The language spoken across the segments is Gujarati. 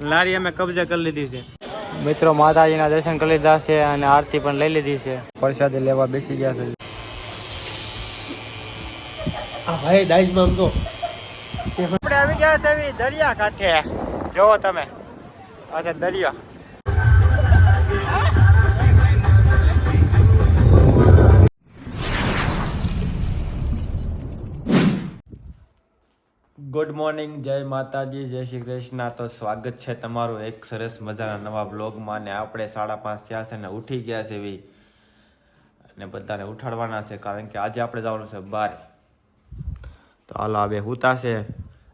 લારી અમે કબજે કરી લીધી છે. મિત્રો માતાજીના દર્શન કરી લીધા છે અને આરતી પણ લઈ લીધી છે. પ્રસાદી લેવા બેસી ગયા છે. આ ભાઈ ડાઈસમાં આમ તો. આપણે આવી ગયા તેવી દરિયા કાંઠે. જોવો તમે. આ દરિયા. ગુડ મોર્નિંગ જય માતાજી, જય શ્રી કૃષ્ણ. તો સ્વાગત છે તમારું એક સરસ મજાના નવા બ્લોગમાં ને આપણે સાડા પાંચ થયા છે ને ઉઠી ગયા છે એવી. અને બધાને ઉઠાડવાના છે કારણ કે આજે આપણે જવાનું છે બહાર તો હાલો આ બે હુતા છે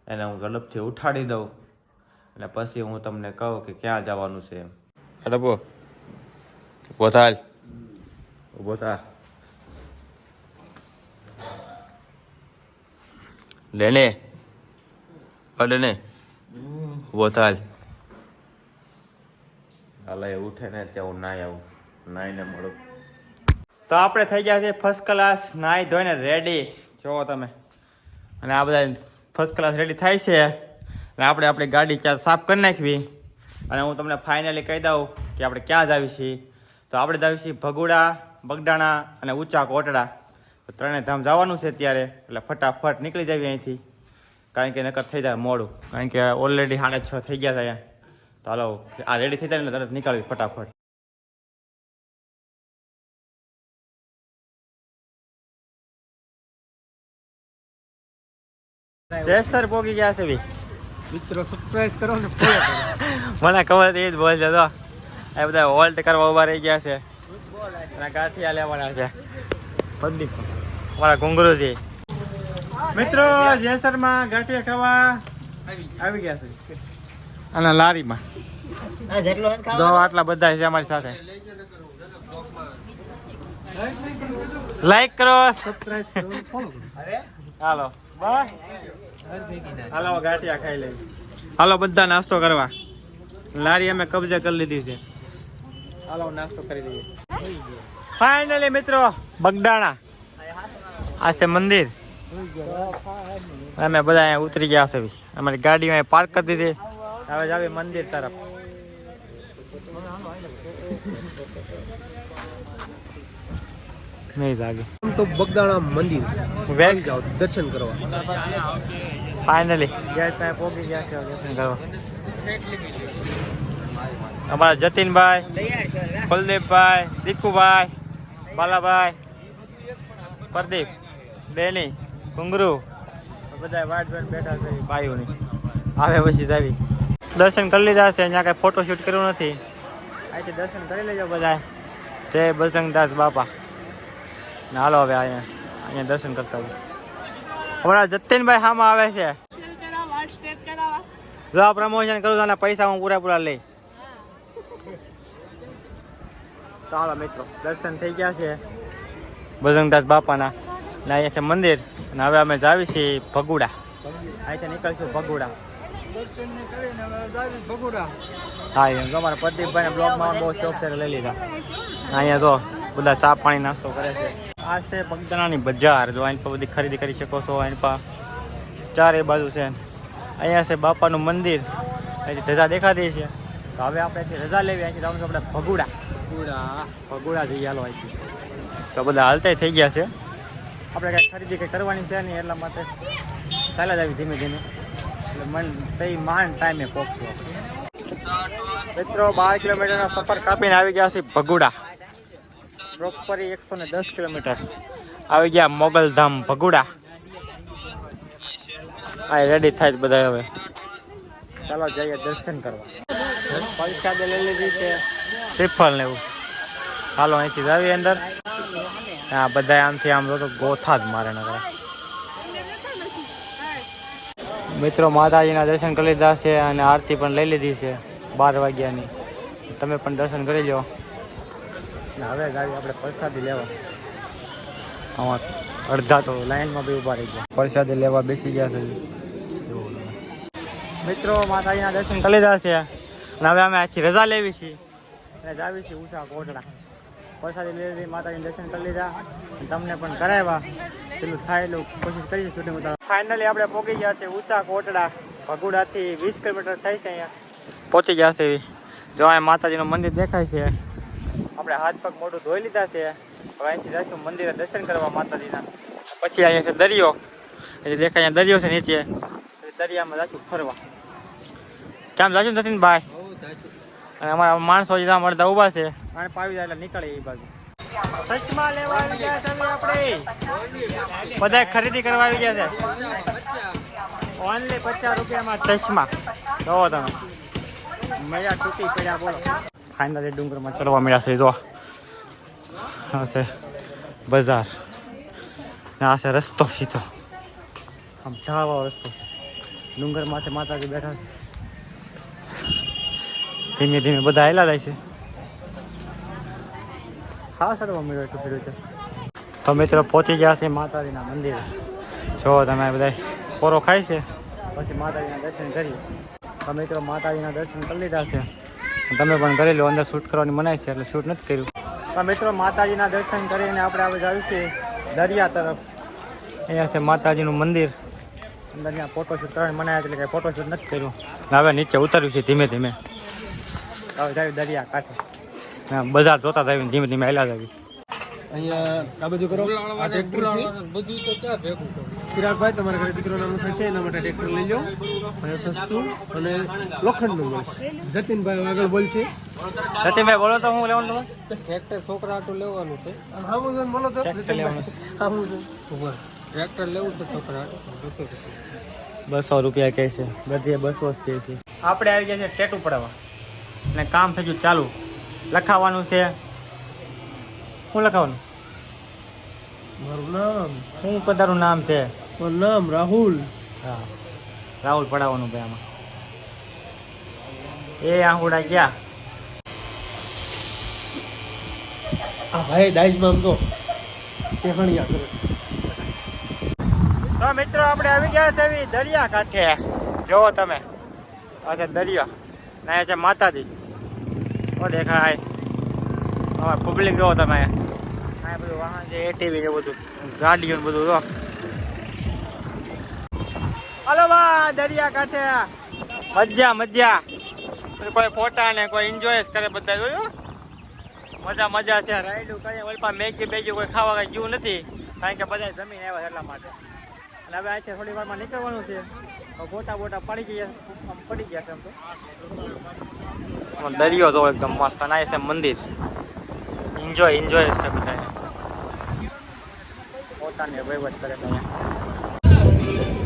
એને હું ઝડપથી ઉઠાડી દઉં. અને પછી હું તમને કહું કે ક્યાં જવાનું છે એમ. અરે બો ઊભો થાલ ઊભો થા. લેને. અડે ને. વોતાલ હાલ એ ઉઠે ને ત્યાં હું નાય આવું. નાઈને મળું. તો આપણે થઈ ગયા છે ફર્સ્ટ ક્લાસ નાહી ધોઈને રેડી જોવો તમે. અને આ બધા ફર્સ્ટ ક્લાસ રેડી થાય છે. અને આપણે આપણી ગાડી ક્યાં સાફ કરી નાખવી. અને હું તમને ફાઇનલી કહી દઉં કે આપણે ક્યાં જાવી છીએ. તો આપણે જાવી છીએ ભગુડા, બગડાણા અને ઊંચા કોટડા. તો ત્રણે ધામ જવાનું છે અત્યારે. એટલે ફટાફટ નીકળી જાવી અહીંથી. કારણ કે નકર થઈ જાય મોડું. કારણ કે ઓલરેડી સાડા છ થઈ ગયા છે અહીંયા. તો હાલો આ રેડી થઈ જાય ને તરત નીકળવી ફટાફટ. જેસર પોગી ગયા છે ભી મિત્રો સરપ્રાઈઝ કરો ને મને ખબર હતી એ જ બોલ છે તો એ બધા હોલ્ટ કરવા ઊભા રહી ગયા છે. અને ગાંઠિયા લેવાના છે. પંદીપ મારા ઘુંઘરુજી મિત્રો જેસરમાં ગાંઠિયા ખાવા આવી ગયા છે. અને લારીમાં. જો આટલા બધા છે અમારી સાથે. લાઈક કરો. હાલો બસ. હાલો ગાંઠિયા ખાઈ લઈ હાલો બધા નાસ્તો કરવા. લારી અમે કબજે કરી લીધી છે. હાલો નાસ્તો કરી લઈએ. ફાઇનલી મિત્રો બગડાણા આ છે મંદિર. અમે બધા અહીંયા ઉતરી ગયા છે. અમારી ગાડી અહીંયા પાર્ક કરી દીધી. હવે જાવી મંદિર તરફ. નહીં જાગે. તો બગદાણા મંદિર. વેગ? જાઓ દર્શન કરવા. ફાઇનલી ગેટ પાસે પહોંચી ગયા છે દર્શન કરવા. અમારા જતીનભાઈ કુલદીપભાઈ દીપુભાઈ બાલાભાઈ પ્રદીપ બેની. ઘુંગરુ બધા વાટ વાટ બેઠા છે ભાઈઓની. આવે પછી જાવી. દર્શન કરી લીધા છે અહીંયા કાંઈ ફોટોશૂટ કર્યું નથી. અહીંથી દર્શન કરી લેજો બધા જય બજરંગદાસ બાપા. ને હાલો હવે અહીંયા અહીંયા દર્શન કરતા હોય. હમણાં જતીનભાઈ હામાં આવે છે. જો આ પ્રમોશન કરું તો પૈસા હું પૂરા પૂરા લઈ. ચાલો મિત્રો દર્શન થઈ ગયા છે. બજરંગદાસ બાપાના ને અહીંયા છે મંદિર. અને હવે અમે જાવી છીએ ભગુડા. અહીંથી નીકળશું ભગુડા. હા એમ તો અમારા પ્રદીપભાઈ બ્લોગમાં બહુ શોખ છે લઈ લીધા. અહીંયા તો બધા ચા પાણી નાસ્તો કરે છે. આ છે બગદાણાની બજાર. જો અહીં પર બધી ખરીદી કરી શકો છો અહીં પર ચારે બાજુ છે. અહીંયા છે બાપાનું મંદિર. અહીંથી ધજા દેખાતી છે. તો હવે આપણે અહીંથી રજા લેવી અહીંથી જવાનું આપણે ભગુડા. ભગુડા. જઈએ હાલો અહીંથી. તો બધા હાલતા થઈ ગયા છે. આપણે કાંઈ ખરીદી કંઈ કરવાની છે નહીં એટલા માટે ચાલ્યા જ આવી ધીમે ધીમે. એટલે મન તઈ માંડ ટાઈમે પહોંચશું મિત્રો, બાર કિલોમીટરનો સફર કાપીને આવી ગયા છે ભગુડા. પ્રોપરી એકસો ને દસ કિલોમીટર. આવી ગયા મોગલધામ ભગુડા. આ રેડી થાય બધા હવે. ચાલો જઈએ દર્શન કરવા. પરીક્ષા લઈ લીધી છે શ્રીફળ ને એવું. હાલો, અહીંથી જાવી અંદર. હા બધા આમથી આમ તો ગોથા જ મારે નકરા. મિત્રો માતાજીના દર્શન કરી લીધા છે અને આરતી પણ લઈ લીધી છે બાર વાગ્યાની. તમે પણ દર્શન કરી લો હવે ગાડી આપણે પ્રસાદી લેવા. આમાં અડધા તો લાઈનમાં બી ઊભા રહી ગયા. પ્રસાદી લેવા બેસી ગયા છે. મિત્રો માતાજીના દર્શન કરી લીધા છે. અને હવે અમે આજથી રજા લેવી છીએ અને જાવી છીએ ઉષા કોટડા પ્રસાદી લઈ લીધી માતાજીના દર્શન કરી લીધા. તમને પણ કરાવ્યા. પેલું થાય એટલું કોશિશ કરીશું શૂટિંગ ઉતારવા ફાઇનલી આપણે પહોંચી ગયા છે ઊંચા કોટડા. ભગુડાથી વીસ કિલોમીટર થાય છે અહીંયા. પહોંચી ગયા છે જો અહીંયા માતાજીનું મંદિર દેખાય છે. આપણે હાથ પગ મોઢું ધોઈ લીધા છે. અહીંથી જઈશું મંદિરે દર્શન કરવા માતાજીના. પછી અહીંયા છે દરિયો. એટલે દેખાય અહીંયા દરિયો છે નીચે. દરિયામાં જાશું ફરવા. કેમ જાશું નથી ભાઈ અને અમારા માણસો જે ત્યાં મળતા ઊભા છે. અને પાવી જાય એટલે નીકળે એ બાજુ. સચમાં લેવા આવી ગયા છે આપણે. બધા ખરીદી કરવા આવી ગયા છે. ઓનલી પચાસ રૂપિયામાં ચશ્મા. જોવો તમે. મજા તૂટી પડ્યા બોલો. ફાઇનલી ડુંગરમાં ચડવા મળ્યા છે જો. હશે છે બજાર. ને આ છે રસ્તો સીધો. આમ ઢાળવાળો રસ્તો છે. ડુંગર માથે માતાજી બેઠા છે. ધીમે ધીમે બધા આવેલા થાય છે. હા સર મમ્મી એટલું ફેર્યું છે. તો મિત્રો પહોંચી ગયા છે માતાજીના મંદિરે. જો તમે બધા પોરો ખાય છે. પછી માતાજીના દર્શન કરીએ. તો મિત્રો માતાજીના દર્શન કરી લીધા છે. તમે પણ કરી લો અંદર શૂટ કરવાની મનાય છે એટલે શૂટ નથી કર્યું. તો મિત્રો માતાજીના દર્શન કરીને આપણે હવે જઈએ છીએ દરિયા તરફ. અહીંયા છે માતાજીનું મંદિર. અંદર ત્યાં ફોટોશૂટ કરવાની મનાય છે એટલે કે ફોટોશૂટ નથી કર્યું. હવે નીચે ઉતર્યું છે ધીમે ધીમે. દરિયા કાંઠે. હા, બજાર જોતા થાય ધીમે ધીમે હેલા થાય અહીંયા આ બધું કરો. આ ટ્રેક્ટર છે. બધું તો ક્યાં ભેગું કરું? તમારા ઘરે દીકરો નામ થશે એના માટે ટ્રેક્ટર લઈ લો. અને સસ્તું અને લોખંડનું મળશે જતીનભાઈ આગળ બોલશે. સચિનભાઈ બોલો તો હું લેવાનું તમારે? ટ્રેક્ટર છોકરા લેવાનું છે. હા બોલો તો. ટ્રેક્ટર લેવાનું છે. ટ્રેક્ટર લેવું છે છોકરા. બસો રૂપિયા. બસો રૂપિયા કહે છે. બધી બસો જ કહે છે. આપણે આવી ગયા છે ટેટુ પડાવવા. અને કામ થઈ ગયું ચાલુ. લખાવાનું છે. શું લખાવાનું મારું નામ. શું પધારું નામ છે? મારું નામ રાહુલ. હા. રાહુલ પડાવવાનું ભાઈ આમાં. એ આહુડા ગયા આ ભાઈ ડાઈઝમાં તો તે હણિયા કરે. તો મિત્રો આપણે આવી ગયા છે દરિયા કાંઠે. જોવો તમે. આ છે દરિયો. અહીંયા છે માતાજી. ઓ દેખાય. હવે પબ્લિક જોવો તમે. અહીંયા બધું વાહન છે એટીવી ને બધું. ગાડીઓ ને બધું, જો. હલો બા દરિયા કાંઠે મજા મજા. કોઈ ફોટા ને કોઈ એન્જોય કરે બધા, જોયું? મજા મજા છે. રાઈડું કરીએ ઓલપા મેગી બેગી કોઈ ખાવા કઈ ગયું નથી. કારણ કે બધા જમીન આવ્યા એટલા માટે. અને હવે અહીંથી થોડી વારમાં નીકળવાનું છે. ફોટા બોટા પડી ગયા આમ પડી ગયા છે આમ તો. દરિયો તો એકદમ મસ્ત અને છે મંદિર. એન્જોય એન્જોય છે બધા પોતાને વહીવટ કરે છે અહીંયા.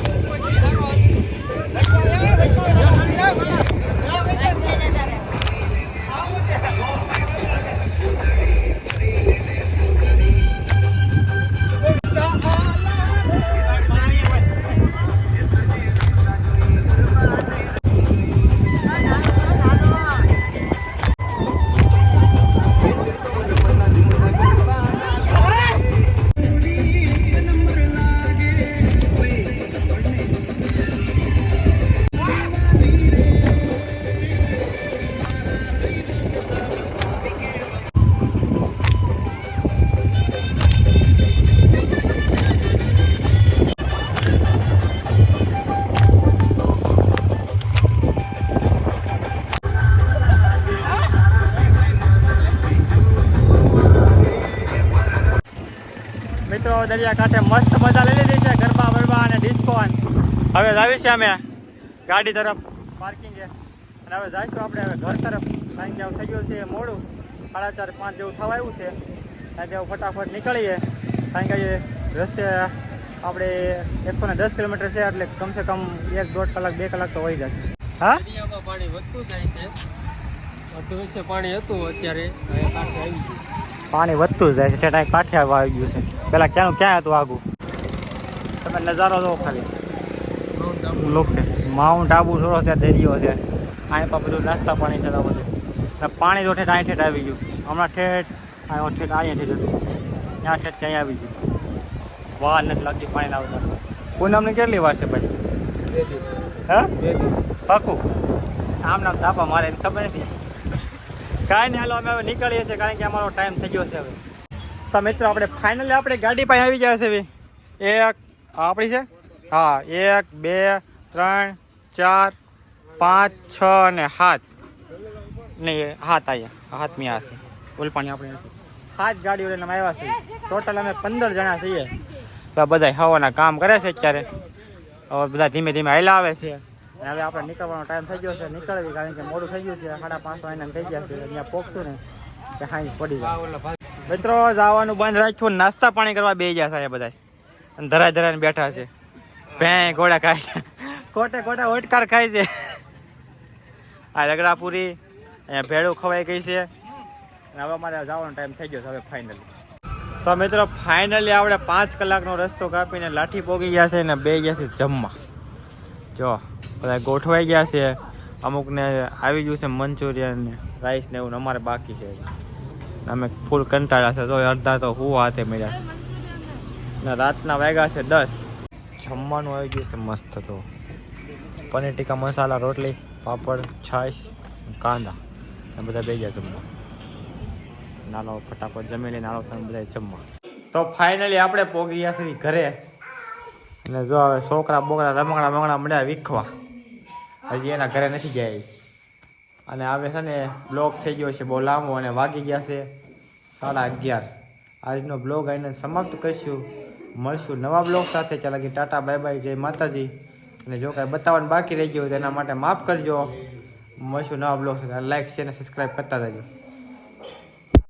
દરિયા કાંઠે મસ્ત મજા લઈ લીધી છે, ગરબા, બરબા અને ડિસ્કો હવે આવી છે અમે ગાડી તરફ પાર્કિંગ છે અને હવે જઈશું આપણે હવે ઘર તરફ. કારણ કે થઈ ગયું છે મોડું. સાડા ચાર, પાંચ જેવું થવા આવ્યું છે. કારણ કે ફટાફટ નીકળીએ. કારણ કે રસ્તે આપણે એકસો ને દસ કિલોમીટર છે, એટલે કમસે કમ એક દોઢ કલાક, બે કલાક તો વહી જશે. હા? પાણી વધતું જાય છે. પાણી હતું અત્યારે આવી ગયું. પાણી વધતું જાય છે. અહીં કાંઠે આવી ગયું છે. પેલા ક્યાંનું ક્યાં હતું આગું? તમે નજારો જો ખાલી. માઉન્ટ આબુ લોકે માઉન્ટ આબુ થોડો છે દરિયો છે. અહીં પણ બધું નાસ્તા પાણી છે તો બધું. અને પાણી તો ઠેઠ અહીં ઠેઠ આવી ગયું. હમણાં ઠેઠ અહીં ઠેઠ અહીંયા ઠેઠ હતું. ત્યાં ઠેઠ ક્યાંય આવી ગયું. વાર નથી લાગતી પાણી લાવતા પૂનમની કેટલી વાર છે ભાઈ? હા? પાકું? આમ નામ તાપા મારે ખબર નથી. કાંઈ નહીં, હાલો, અમે હવે નીકળીએ છીએ કારણ કે અમારો ટાઈમ થઈ ગયો છે હવે. તો મિત્રો, આપણે ફાઇનલી આપણે ગાડી પાસે આવી ગયા છે હવે. એક આપણી છે? હા, એક, બે, ત્રણ, ચાર, પાંચ, છ અને સાત. નહીં હાથ આવ્યા હાથમી આ છે. ઓલપાણી આપણે સાત ગાડીઓ લઈને આવ્યા છીએ. ટોટલ અમે પંદર જણા છીએ. તો બધા હવાના કામ કરે છે અત્યારે. હવે બધા ધીમે ધીમે હાલ્યા આવે છે. અને હવે આપણે નીકળવાનો ટાઈમ થઈ ગયો છે. નીકળવી કારણ કે મોડું થઈ ગયું છે. સાડા પાંચ વાગ્યા થઈ ગયા છે. અહીંયા પોખશું ને કે હાઈ પડી જાય. મિત્રો, જવાનું બંધ રાખ્યું નાસ્તા પાણી કરવા બે ગયા અહીંયા બધા અને ધરાય ધરાઈને બેઠા છે. ભેં ઘોડા ખાય છે. કોટે કોટા ઓટકાર ખાય છે. આ રગડાપુરી, અહીંયા ભેળું ખવાઈ ગઈ છે. અને હવે અમારે જવાનો ટાઈમ થઈ ગયો છે હવે ફાઇનલી તો મિત્રો ફાઇનલી આપણે પાંચ કલાકનો રસ્તો કાપીને લાઠી પોગી ગયા છે ને બે ગયા છે જમવા. જો. બધા ગોઠવાઈ ગયા છે. અમુકને આવી ગયું છે મંચુરિયન રાઈસ ને એવું અમારે બાકી છે. અમે ફૂલ કંટાળ્યા છે. તો અડધા તો હું હાથે મળ્યા છે ને રાતના વાગ્યા છે દસ. જમવાનું આવી ગયું છે મસ્ત તો. પનીર ટીકા મસાલા, રોટલી, પાપડ, છાશ, કાંદા. એ બધા બે ગયા જમવા. નાનો ફટાફટ જમી લઈ નાનો તમે બધા જમવા. તો ફાઇનલી આપણે પોગી ગયા છીએ ઘરે. અને જો હવે છોકરા બોકરા રમકડા બમકડા મળ્યા વીખવા. હજી એના ઘરે નથી ગયા અને હવે છે ને બ્લોગ થઈ ગયો છે બહુ લાંબો અને વાગી ગયા છે સાડા અગિયાર. આજનો બ્લોગ આવીને સમાપ્ત કરીશું. મળશું નવા બ્લોગ સાથે. ચાલ કે ટાટા, બાય બાય, જય માતાજી. અને જો કાંઈ બતાવવાનું બાકી રહી ગયું હોય તો એના માટે માફ કરજો. મળશું નવા બ્લોગ સાથે. લાઈક છે અને સબસ્ક્રાઈબ કરતા રહેજો.